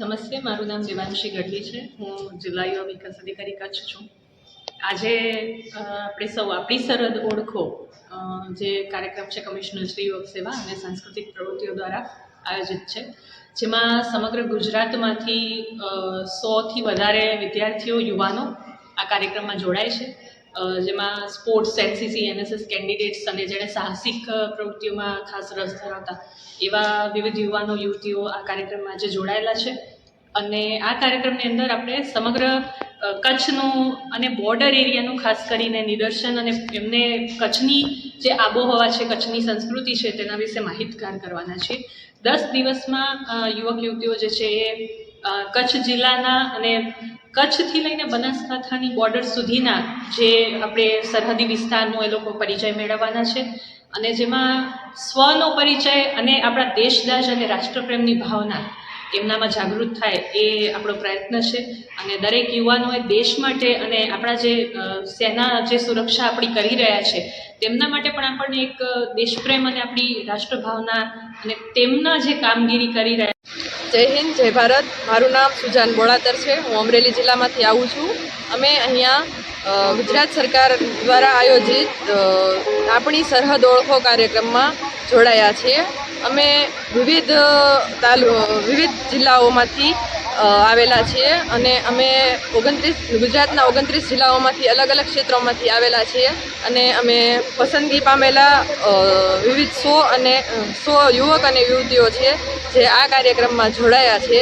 નમસ્તે, મારું નામ દેવાંશી ગઢવી છે. હું જિલ્લા યુવા વિકાસ અધિકારી કચ્છ છું. આજે આપણે સૌ આપણી સરહદ ઓળખો જે કાર્યક્રમ છે કમિશનર શ્રી સેવા અને સાંસ્કૃતિક પ્રવૃત્તિઓ દ્વારા આયોજિત છે. જેમાં સમગ્ર ગુજરાતમાંથી સોથી વધારે વિદ્યાર્થીઓ, યુવાનો આ કાર્યક્રમમાં જોડાય છે. જેમાં સ્પોર્ટ્સ એનસીસી એનએસએસ કેન્ડિડેટ્સ અને જેણે સાહસિક પ્રવૃત્તિઓમાં ખાસ રસ ધરાવતા એવા વિવિધ યુવાનો, યુવતીઓ આ કાર્યક્રમમાં આજે જોડાયેલા છે. અને આ કાર્યક્રમની અંદર આપણે સમગ્ર કચ્છનું અને બોર્ડર એરિયાનું ખાસ કરીને નિદર્શન અને એમને કચ્છની જે આબોહવા છે, કચ્છની સંસ્કૃતિ છે, તેના વિશે માહિતગાર કરવાના છે દસ દિવસમાં યુવક, યુવતીઓ જે છે એ કચ્છ જિલ્લાના અને કચ્છથી લઈને બનાસકાંઠાની બોર્ડર સુધીના જે આપણે સરહદી વિસ્તારનો એ લોકો પરિચય મેળવવાના છે અને જેમાં સ્વનો પરિચય અને આપણા દેશદાજ અને રાષ્ટ્રપ્રેમની ભાવના એમનામાં જાગૃત થાય એ આપણો પ્રયત્ન છે. અને દરેક યુવાનોએ દેશ માટે અને આપણા જે સેના જે સુરક્ષા આપણી કરી રહ્યા છે, તેમના માટે પણ આપણને એક દેશપ્રેમ અને આપણી રાષ્ટ્રભાવના અને તેમના જે કામગીરી કરી રહ્યા જય હિન્દ, જય ભારત. મારું નામ સુજાન બોળાતર છે. હું અમરેલી જિલ્લામાંથી આવું છું. અમે અહીંયા ગુજરાત સરકાર દ્વારા આયોજિત આપણી સરહદ ઓળખો કાર્યક્રમમાં જોડાયા છીએ. અમે વિવિધ તાલુ, વિવિધ જિલ્લાઓમાંથી આવેલા છીએ અને અમે ઓગણત્રીસ, ગુજરાતના ઓગણત્રીસ જિલ્લાઓમાંથી અલગ અલગ ક્ષેત્રોમાંથી આવેલા છીએ અને અમે પસંદગી પામેલા વિવિધ સો અને સો યુવક અને યુવતીઓ છે જે આ કાર્યક્રમમાં જોડાયા છે.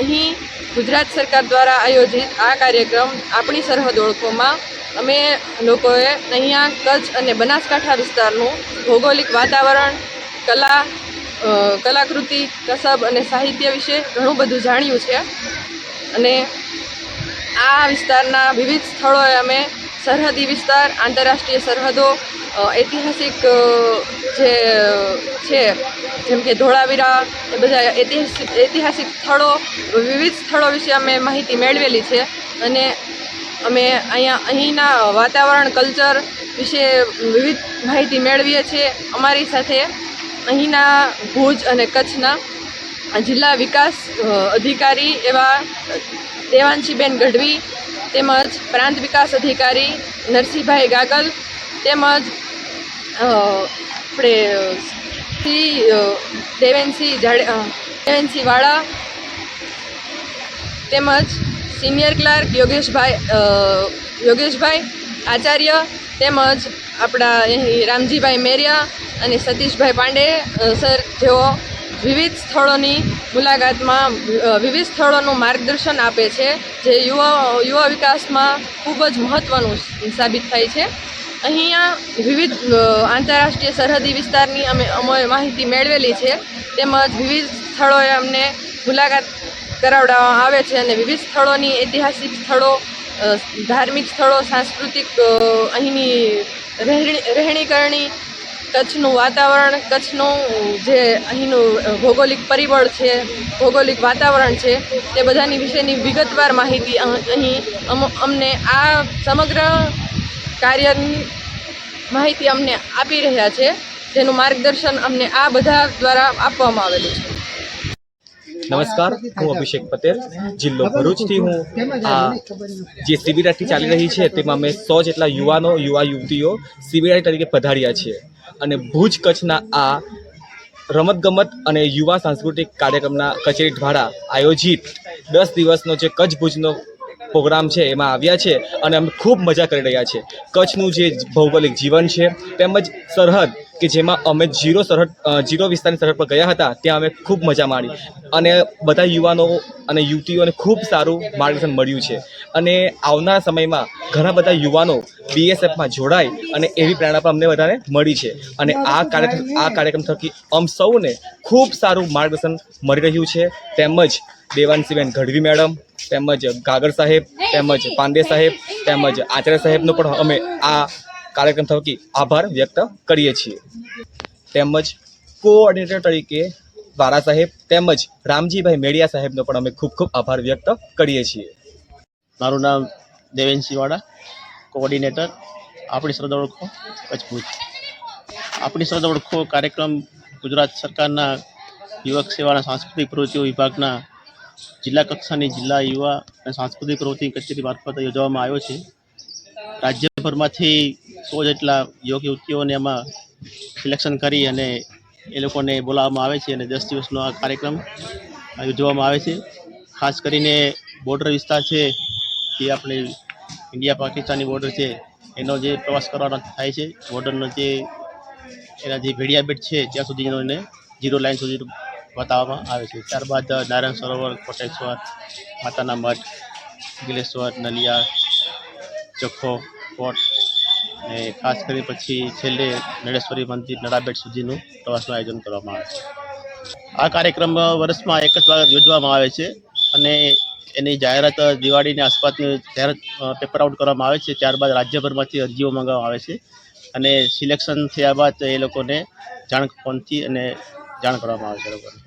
અહીં ગુજરાત સરકાર દ્વારા આયોજિત આ કાર્યક્રમ આપણી સરહદ ઓળખોમાં અમે લોકોએ અહીંયા કચ્છ અને બનાસકાંઠા વિસ્તારનું ભૌગોલિક વાતાવરણ, કલા કલાકૃતિ, કસબ અને સાહિત્ય વિશે ઘણું બધું જાણ્યું છે. અને આ વિસ્તારના વિવિધ સ્થળોએ અમે સરહદી વિસ્તાર, આંતરરાષ્ટ્રીય સરહદો ઐતિહાસિક જે છે, જેમ કે ધોળાવીરા, એ બધા ઐતિહાસિક ઐતિહાસિક સ્થળો, વિવિધ સ્થળો વિશે અમે માહિતી મેળવેલી છે. અને અમે અહીંયા, અહીંના વાતાવરણ, કલ્ચર વિશે વિવિધ માહિતી મેળવીએ છીએ. અમારી સાથે અહીંના ભુજ અને કચ્છના જિલ્લા વિકાસ અધિકારી એવા દેવાંશીબેન ગઢવી તેમજ પ્રાંત વિકાસ અધિકારી નરસિંહભાઈ ગાગલ તેમજ આપણે, શ્રી દેવેનસિંહ જાડે દેવેનસિંહ વાળા તેમજ સિનિયર ક્લાર્ક યોગેશભાઈ યોગેશભાઈ આચાર્ય તેમજ આપણા અહીં રામજીભાઈ મેરિયા અને સતીશભાઈ પાંડે સર, જેઓ વિવિધ સ્થળોની મુલાકાતમાં વિવિધ સ્થળોનું માર્ગદર્શન આપે છે, જે યુવા યુવા વિકાસમાં ખૂબ જ મહત્ત્વનું સાબિત થાય છે. અહીંયા વિવિધ આંતરરાષ્ટ્રીય સરહદી વિસ્તારની અમે અમે માહિતી મેળવેલી છે, તેમજ વિવિધ સ્થળોએ અમને મુલાકાત કરાવડાવવામાં આવે છે અને વિવિધ સ્થળોની ઐતિહાસિક સ્થળો ધાર્મિક સ્થળો, સાંસ્કૃતિક અહીંની રહેણી, રહેણીકરણી, કચ્છનું વાતાવરણ, કચ્છનું જે અહીંનું ભૌગોલિક પરિબળ છે, ભૌગોલિક વાતાવરણ છે, તે બધાની વિશેની વિગતવાર માહિતી અહીં અમ- અમને આ સમગ્ર કાર્યની માહિતી અમને આપી રહ્યા છે, જેનું માર્ગદર્શન અમને આ બધા દ્વારા આપવામાં આવેલું છે. નમસ્કાર, હું અભિષેક પટેલ, જિલ્લો ભરૂચથી હું. આ જે સીબીઆઈટી ચાલી રહી છે તેમાં અમે સો જેટલા યુવાનો, યુવા યુવતીઓ સીબીઆઈ તરીકે પધાર્યા છીએ. અને ભુજ કચ્છના આ રમતગમત અને યુવા સાંસ્કૃતિક કાર્યક્રમના કચેરી દ્વારા આયોજિત દસ દિવસનો જે કચ્છ ભુજનો પ્રોગ્રામ છે એમાં આવ્યા છે અને અમે ખૂબ મજા કરી રહ્યા છીએ. કચ્છનું જે ભૌગોલિક જીવન છે તેમજ સરહદ કે જેમાં અમે જીરો સરહદ જીરો વિસ્તારની સરહદ પર ગયા હતા, ત્યાં અમે ખૂબ મજા માણી. અને બધા યુવાનો અને યુવતીઓને ખૂબ સારું માર્ગદર્શન મળ્યું છે. અને આવનારા સમયમાં ઘણા બધા યુવાનો બીએસએફમાં જોડાય અને એવી પ્રેરણા પણ અમને બધાને મળી છે. અને આ કાર્યક્રમ આ કાર્યક્રમ થકી અમ સૌને ખૂબ સારું માર્ગદર્શન મળી રહ્યું છે. તેમજ દેવાંશીબેન ગઢવી મેડમ, તેમજ ગાગર સાહેબ, તેમજ પાંડે સાહેબ, તેમજ આચાર્ય સાહેબનો પણ અમે આ કાર્યક્રમ થકી આભાર વ્યક્ત કરીએ છીએ. તેમજ કોઓર્ડિનેટર તરીકે વારા સાહેબ તેમજ રામજીભાઈ મેડિયા સાહેબનો પણ અમે ખૂબ ખૂબ આભાર વ્યક્ત કરીએ છીએ. મારું નામ દેવેનસિંહ વાડા કોઓર્ડિનેટર આપણી શ્રદ્ધા ઓળખો, કચ્છ આપણી શ્રદ્ધા ઓળખો કાર્યક્રમ ગુજરાત સરકારના યુવક સેવાના સાંસ્કૃતિક પ્રવૃત્તિઓ વિભાગના જિલ્લા કક્ષાની જિલ્લા યુવા અને સાંસ્કૃતિક પ્રવૃત્તિ કચેરી મારફતે યોજવામાં આવ્યો છે. રાજ્યભરમાંથી સો જેટલા યોગ્ય વ્યક્તિઓને એમાં સિલેક્શન કરી અને એ લોકોને બોલાવવામાં આવે છે અને દસ દિવસનો આ કાર્યક્રમ યોજવામાં આવે છે. ખાસ કરીને બોર્ડર વિસ્તાર છે, જે આપણે ઇન્ડિયા પાકિસ્તાનની બોર્ડર છે, એનો જે પ્રવાસ કરવાનો થાય છે બોર્ડરનો જે એના જે ભેડિયા બેટ છે, ત્યાં સુધીનો એને જીરો લાઇન સુધી બતાવવામાં આવે છે. ત્યારબાદ નારાયણ સરોવર, કોટેશ્વર, માતાના મઠ, ગિલેશ્વર, નલિયા ચખો કોટ અને ખાસ કરી પછી છેલ્લે નળેશ્વરી મંદિર નડાબેટ સુધીનું પ્રવાસનું આયોજન કરવામાં આવે છે. આ કાર્યક્રમ વર્ષમાં એક જ વાર યોજવામાં આવે છે અને એની જાહેરાત દિવાળીની આસપાસની જાહેરાત પેપર આઉટ કરવામાં આવે છે. ત્યારબાદ રાજ્યભરમાંથી અરજીઓ મંગાવવામાં આવે છે અને સિલેક્શન થયા બાદ એ લોકોને જાણ ફોનથી અને જાણ કરવામાં આવે છે લોકોને.